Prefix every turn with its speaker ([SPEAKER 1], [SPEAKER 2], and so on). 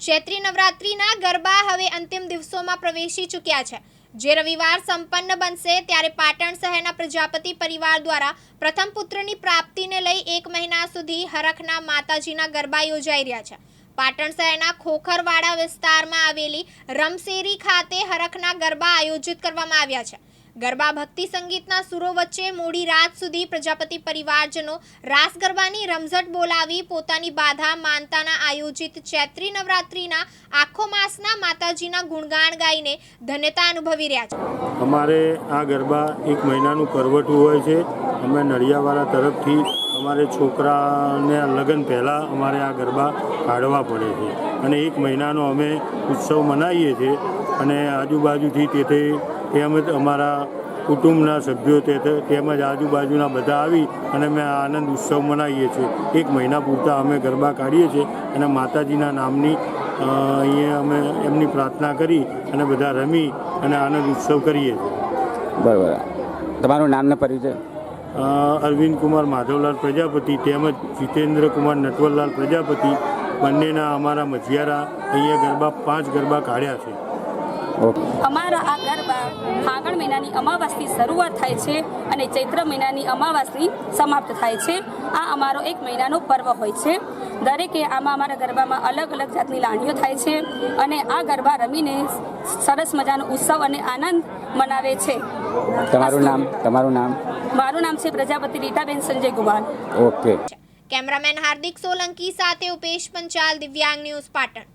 [SPEAKER 1] ચૈત્રી નવરાત્રિના ગરબા હવે અંતિમ દિવસોમાં પ્રવેશી ચૂક્યા છે. જે રવિવાર સંપન્ન બનશે ત્યારે પાટણ શહેરના પ્રજાપતિ પરિવાર દ્વારા પ્રથમ પુત્રની પ્રાપ્તિને લઈ એક મહિના સુધી હરખના માતાજીના ગરબા યોજાઈ રહ્યા છે. પાટણ શહેરના ખોખરવાડા વિસ્તારમાં આવેલી રમશેરી ખાતે હરખના ગરબા આયોજિત કરવામાં આવ્યા છે. ગરબા ભક્તિ સંગીતના સુરો વચ્ચે મોડી રાત સુધી પ્રજાપતિ પરિવારજનો રાસ ગરબાની રમઝટ બોલાવી પોતાની બાધા માનતાના આયોજિત ચૈત્રી નવરાત્રિના આખો માસના માતાજીના ગુણગાન ગાઈને ધન્યતા અનુભવી રહ્યા છે.
[SPEAKER 2] અમારે આ ગરબા એક મહિનાનું કરવટું હોય છે. અમે નડિયાવાળા તરફથી અમારે છોકરાને લગ્ન પહેલાં અમારે આ ગરબા કાઢવા પડે છે. અને એક મહિનાનો અમે ઉત્સવ મનાવીએ છીએ. અને આજુબાજુથી તેથી તેમજ અમારા કુટુંબના સભ્યો તેમજ આજુબાજુના બધા આવી અને અમે આનંદ ઉત્સવ મનાવીએ છીએ. એક મહિના પૂરતા અમે ગરબા કાઢીએ છીએ અને માતાજીના નામની અહીંયા અમે એમની પ્રાર્થના કરી અને બધા રમી અને આનંદ ઉત્સવ કરીએ છીએ.
[SPEAKER 3] બરાબર. તમારું નામને પરિચય?
[SPEAKER 2] અરવિંદ કુમાર માધવલાલ પ્રજાપતિ તેમજ જીતેન્દ્ર કુમાર નટવરલાલ પ્રજાપતિ બંનેના અમારા મજિયારા અહીંયા ગરબા પાંચ ગરબા કાઢ્યા છે.
[SPEAKER 4] અમારા આ ગરબા ફાગણ મહિનાની અમાવાસથી શરૂઆત થાય છે અને ચૈત્ર મહિનાની અમાવાસની સમાપ્ત થાય છે. આ અમારો એક મહિનાનો પર્વ હોય છે. દરેકે આમાં અમારા ગરબામાં અલગ અલગ જાતની લાણીઓ થાય છે અને આ ગરબા રમીને સરસ મજાનો ઉત્સવ અને આનંદ મનાવે છે.
[SPEAKER 3] તમારું નામ? તમારું નામ?
[SPEAKER 4] મારું નામ છે પ્રજાપતિ રીટાબેન સંજય કુમાર
[SPEAKER 3] ઓકે.
[SPEAKER 1] કેમેરામેન હાર્દિક સોલંકી સાથે ઉપેશ પંચાલ દિવ્યાંગ ન્યૂઝ પાટણ.